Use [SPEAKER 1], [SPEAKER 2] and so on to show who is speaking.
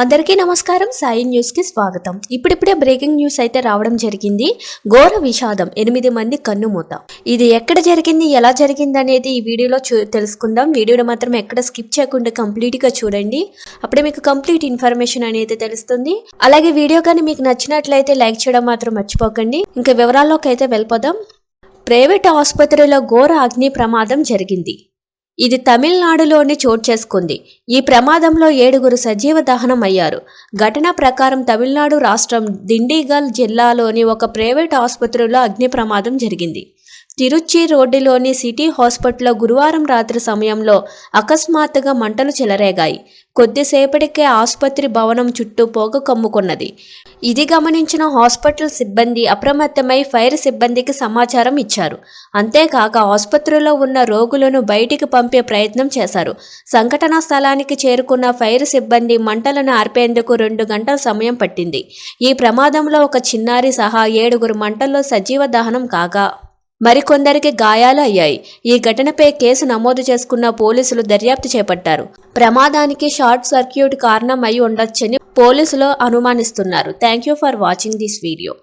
[SPEAKER 1] అందరికీ నమస్కారం. సాయి న్యూస్కి స్వాగతం. ఇప్పుడిప్పుడే బ్రేకింగ్ న్యూస్ అయితే రావడం జరిగింది. ఘోర విషాదం ఎనిమిది మంది కన్నుమూత ఇది ఎక్కడ జరిగింది ఎలా జరిగింది అనేది ఈ వీడియోలో చూ తెలుసుకుందాం. వీడియోని మాత్రం ఎక్కడ స్కిప్ చేయకుండా కంప్లీట్గా చూడండి. అప్పుడే మీకు కంప్లీట్ ఇన్ఫర్మేషన్ అనేది తెలుస్తుంది. అలాగే వీడియో కానీ మీకు నచ్చినట్లయితే లైక్ చేయడం మాత్రం మర్చిపోకండి. ఇంకా వివరాల్లోకి అయితే వెళ్ళిపోదాం. ప్రైవేట్ ఆసుపత్రిలో ఘోర అగ్ని ప్రమాదం జరిగింది. ఇది తమిళనాడులోని చోటు చేసుకుంది. ఈ ప్రమాదంలో ఏడుగురు సజీవ దహనం అయ్యారు ఘటన ప్రకారం తమిళనాడు రాష్ట్రం దిండిగల్ జిల్లాలోని ఒక ప్రైవేట్ ఆసుపత్రిలో అగ్ని ప్రమాదం జరిగింది. తిరుచి రోడ్డులోని సిటీ హాస్పిటల్లో గురువారం రాత్రి సమయంలో అకస్మాత్తుగా మంటలు చెలరేగాయి. కొద్దిసేపటికే ఆసుపత్రి భవనం చుట్టూ పొగ కమ్ముకున్నది. ఇది గమనించిన హాస్పిటల్ సిబ్బంది అప్రమత్తమై ఫైర్ సిబ్బందికి సమాచారం ఇచ్చారు. అంతేకాక ఆసుపత్రిలో ఉన్న రోగులను బయటికి పంపే ప్రయత్నం చేశారు. సంఘటనా స్థలానికి చేరుకున్న ఫైర్ సిబ్బంది మంటలను ఆర్పేందుకు రెండు గంటల సమయం పట్టింది. ఈ ప్రమాదంలో ఒక చిన్నారి సహా ఏడుగురు మంటల్లో సజీవ దహనం కాగా మరికొందరికి గాయాలు అయ్యాయి. ఈ ఘటనపై కేసు నమోదు చేసుకున్న పోలీసులు దర్యాప్తు చేపట్టారు. ప్రమాదానికి షార్ట్ సర్క్యూట్ కారణం అయి ఉండొచ్చని పోలీసులు అనుమానిస్తున్నారు. Thank you for watching this video.